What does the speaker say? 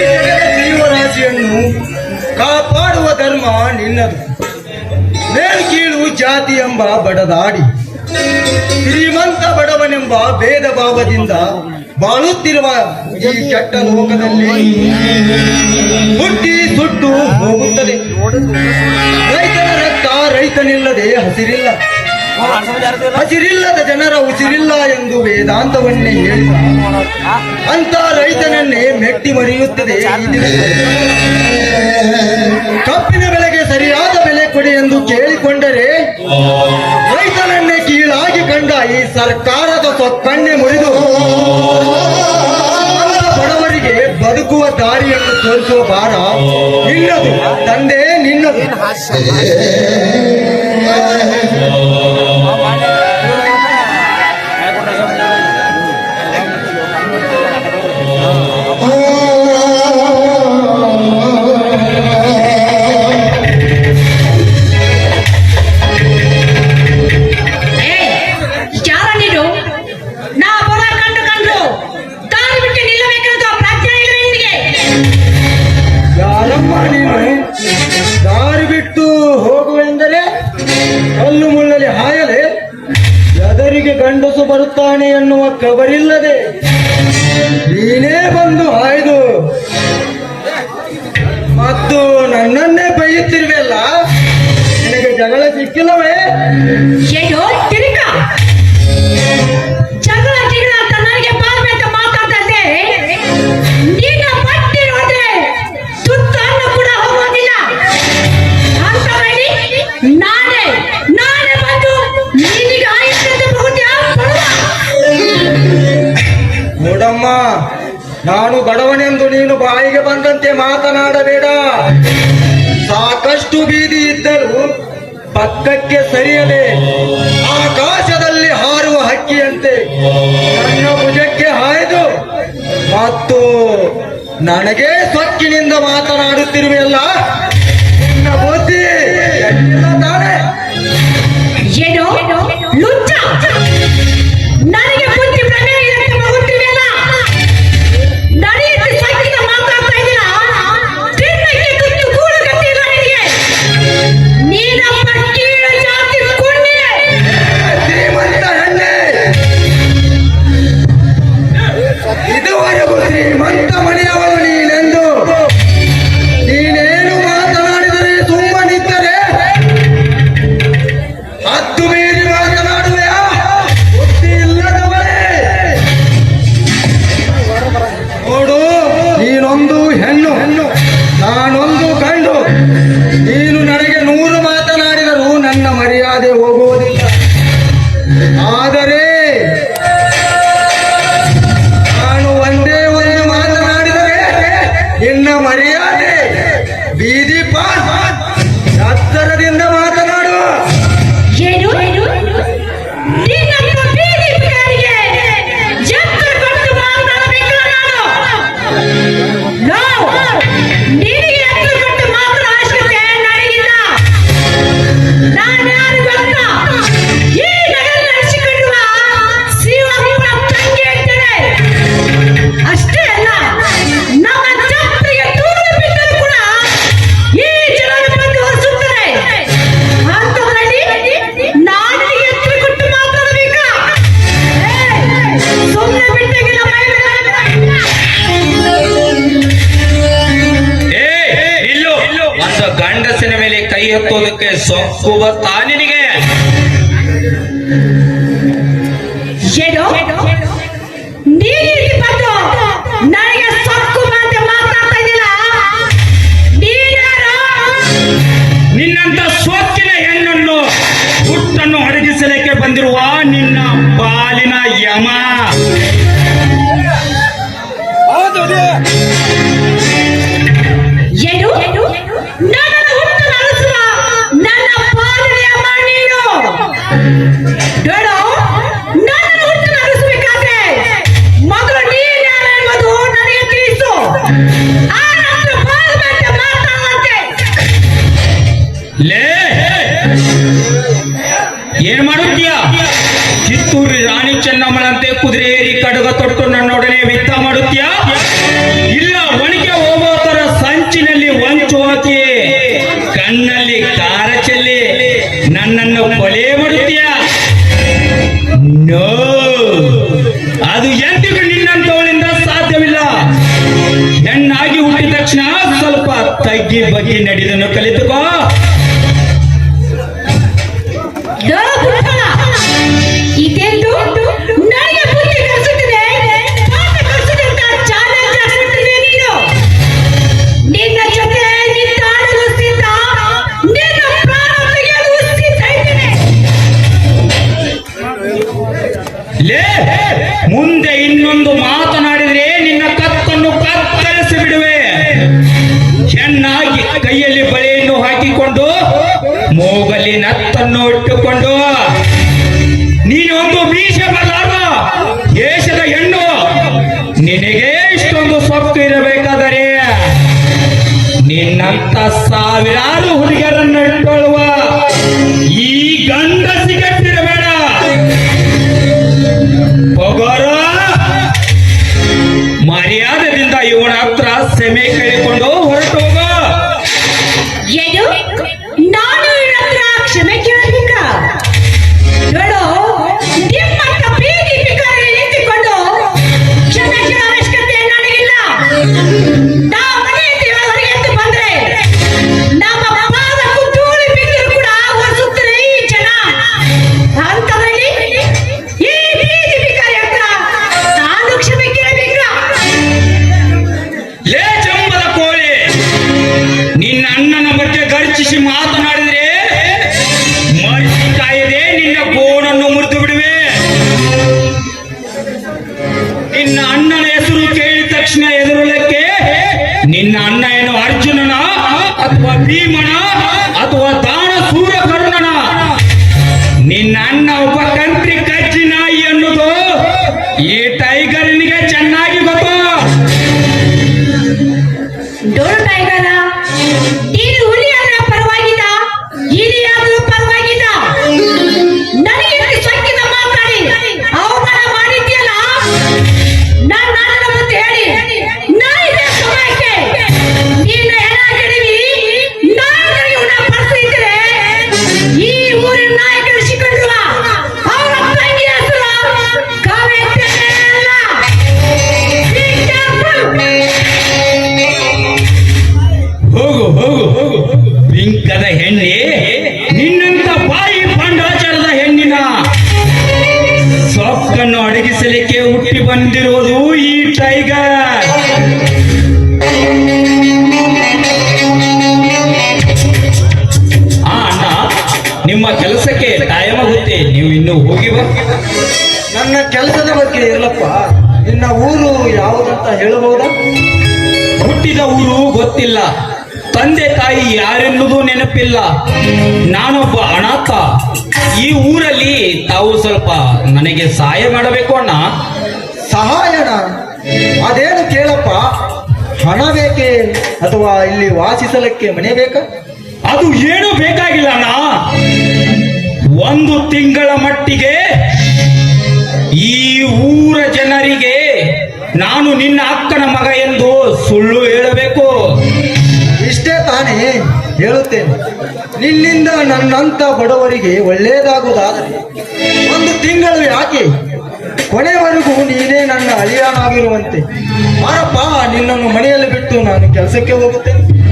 ಜಗದ ಜೀವರಾಶಿಯನ್ನು ಕಾಪಾಡುವ ಧರ್ಮ ನಿನ್ನದು. ಮೇಲ್ಕೀಳು ಜಾತಿ ಎಂಬ ಬಡದಾಡಿ. ಶ್ರೀಮಂತ ಬಡವನೆಂಬ ಭೇದ ಭಾವದಿಂದ ಬಾಳುತ್ತಿರುವ ಈ ಕೆಟ್ಟ ಲೋಕದಲ್ಲಿ ಹುಟ್ಟಿ ಸುಟ್ಟು ಹೋಗುತ್ತದೆ. ರೈತನ ರಕ್ತ ರೈತನಿಲ್ಲದೆ ಹಸಿರಿಲ್ಲ. ಹಸಿರಿಲ್ಲದ ಜನರ ಉಸಿರಿಲ್ಲ ಎಂದು ವೇದಾಂತವನ್ನೇ ಹೇಳಿದ ಅಂತ ರೈತನನ್ನೇ ಮೆಟ್ಟಿ ಮರೆಯುತ್ತದೆ. ಕಬ್ಬಿನ ಬೆಲೆಗೆ ಸರಿಯಾದ ಬೆಲೆ ಕೊಡಿ ಎಂದು ಕೇಳಿಕೊಂಡರೆ ರೈತನನ್ನೇ ಕೀಳಾಗಿ ಕಂಡ ಈ ಸರ್ಕಾರದ ಸೊಕ್ಕನ್ನೇ ಮುರಿದು ಬಡವರಿಗೆ ಬದುಕುವ ದಾರಿಯನ್ನು ತೋರಿಸುವ ಭಾರ ನಿನ್ನದು, ತಂದೆ ನಿನ್ನದು ಬರುತ್ತಾನೆ ಎನ್ನುವ ಕಬರಿಲ್ಲದೆ ನೀನೇ ಬಂದು ಆಯ್ದು ಮತ್ತು ನನ್ನನ್ನೇ ಬೈಯುತ್ತಿರುವೆಲ್ಲ ನಿನಗೆ ಜಗಳ ಸಿಕ್ಕಿಲ್ಲವೇ? ಬಂದಂತೆ ಮಾತನಾಡಬೇಡ. ಸಾಕಷ್ಟು ಬೀದಿ ಇದ್ದರೂ ಪಕ್ಕಕ್ಕೆ ಸರಿಯದೆ ಆಕಾಶದಲ್ಲಿ ಹಾರುವ ಹಕ್ಕಿಯಂತೆ ನನ್ನ ಭುಜಕ್ಕೆ ಹಾಯ್ದು ಮತ್ತು ನನಗೆ ಸೊಕ್ಕಿನಿಂದ ಮಾತನಾಡುತ್ತಿರುವೆಯಲ್ಲ ಬೀದಿ ಪಾಸ್ ಎತ್ತರದಿಂದ ಸೊಕ್ಕು ನಿನಗೆ ಏನು? ನೀನು ಬಂದು ನನಗೆ ಸೊಕ್ಕು ಮಾತೆ ಮಾತಾಡ್ತಾ ಇದ್ದಿಲ್ಲ ನಿನ್ನಂತ ಸೊಕ್ಕಿನ ಹೆಣ್ಣನ್ನು ಹುಟ್ಟನ್ನು ಅಡಗಿಸಲಿಕ್ಕೆ ಬಂದಿರುವ ನಿನ್ನ ಪಾಲಿನ ಯಮ. ಕುದುರೆಯೇರಿ ಕಡಗ ತೊಟ್ಟು ನನ್ನೊಡನೆ ವಿತ್ತ ಮಾಡುತ್ತೀಯ? ಇಲ್ಲ ಒಣಗೆ ಹೋಗೋ ತರ ಸಂಚಿನಲ್ಲಿ ವಂಚು ಹಾಕಿ, ಕಣ್ಣಲ್ಲಿ ಕಾರ ಚೆಲ್ಲಿ ನನ್ನನ್ನು ಕೊಲೆ ಮಾಡುತ್ತೀಯ? ನೋ. ಲೇ, ಮುಂದೆ ಇನ್ನೊಂದು ಮಾತನಾಡಿದ್ರೆ ನಿನ್ನ ಕತ್ತನ್ನು ಕತ್ತರಿಸಿ ಬಿಡುವೆ. ಚೆನ್ನಾಗಿ ಕೈಯಲ್ಲಿ ಬಳೆಯನ್ನು ಹಾಕಿಕೊಂಡು ಮೂಗಲಿ ನತ್ತನ್ನು ಇಟ್ಟುಕೊಂಡು ನೀನೊಂದು ಮೀಸ ಬರಲಾರ ದೇಶದ ಹೆಣ್ಣು, ನಿನಗೆ ಇಷ್ಟೊಂದು ಸೊಕ್ಕು ಇರಬೇಕಾದರೆ ನಿನ್ನಂತ ಸಾವಿರಾರು ಹುಡುಗಿಯರನ್ನು ಇಟ್ಟುಕೊಳ್ಳುವ ಮರ್ಯಾದದಿಂದ ಇವನ ಹತ್ರ ಸೆಮೆ ಕೈಕೊಂಡು ಮಾತನಾಡಿದ್ರೆ ಮರ್ಸಿ ಕಾಯದೆ ನಿನ್ನ ಕೋಣನ್ನು ಮುರಿದು ಬಿಡುವೆ. ನಿನ್ನ ಅಣ್ಣನ ಹೆಸರು ಕೇಳಿದ ತಕ್ಷಣ ಎದುರಲಕ್ಕೆ ನಿನ್ನ ಅಣ್ಣ ಏನು ಅರ್ಜುನನ ಅಥವಾ ಭೀಮನ ಅಥವಾ ದಾನ ಸೂರಕರ್ಣನ ನಿನ್ನ ಅಣ್ಣ ಒಬ್ಬ ಕಂತ್ರಿ ಕಜ್ಜಿ ನಾಯಿ ಅನ್ನೋದು ಈ ಟೈಗರ್ನಿಗೆ ನನ್ನ ಕೆಲಸದ ಬಗ್ಗೆ ಇರ್ಲಪ್ಪ ನಿನ್ನ ಊರು ಯಾವುದಂತ ಹೇಳಬಹುದಾ? ಹುಟ್ಟಿದ ಊರು ಗೊತ್ತಿಲ್ಲ. ತಂದೆ ತಾಯಿ ಯಾರೆನ್ನುವುದು ನೆನಪಿಲ್ಲ. ನಾನೊಬ್ಬ ಅನಾಥ. ಈ ಊರಲ್ಲಿ ತಾವು ಸ್ವಲ್ಪ ನನಗೆ ಸಹಾಯ ಮಾಡಬೇಕು ಅಣ್ಣ. ಸಹಾಯನ ಅದೇನು ಕೇಳಪ್ಪ? ಹಣ ಬೇಕೇ ಅಥವಾ ಇಲ್ಲಿ ವಾಸಿಸಲಿಕ್ಕೆ ಮನೆ ಬೇಕಾ? ಅದು ಏನು ಬೇಕಾಗಿಲ್ಲ ಅಣ್ಣ. ಒಂದು ತಿಂಗಳ ಮಟ್ಟಿಗೆ ಈ ಊರ ಜನರಿಗೆ ನಾನು ನಿನ್ನ ಅಕ್ಕನ ಮಗ ಎಂದು ಸುಳ್ಳು ಹೇಳಬೇಕು. ಇಷ್ಟೇ ತಾನೇ ಹೇಳುತ್ತೇನೆ. ನಿನ್ನಿಂದ ನನ್ನಂತ ಬಡವರಿಗೆ ಒಳ್ಳೆಯದಾಗುವುದಾದರೆ ಒಂದು ತಿಂಗಳು ಯಾಕೆ? ಕೊನೆವರೆಗೂ ನೀನೇ ನನ್ನ ಅಳಿಯನಾಗಿರುವಂತೆ. ಮಾರಪ್ಪ ನಿನ್ನನ್ನು ಮನೆಯಲ್ಲಿ ಬಿಟ್ಟು ನಾನು ಕೆಲಸಕ್ಕೆ ಹೋಗುತ್ತೇನೆ.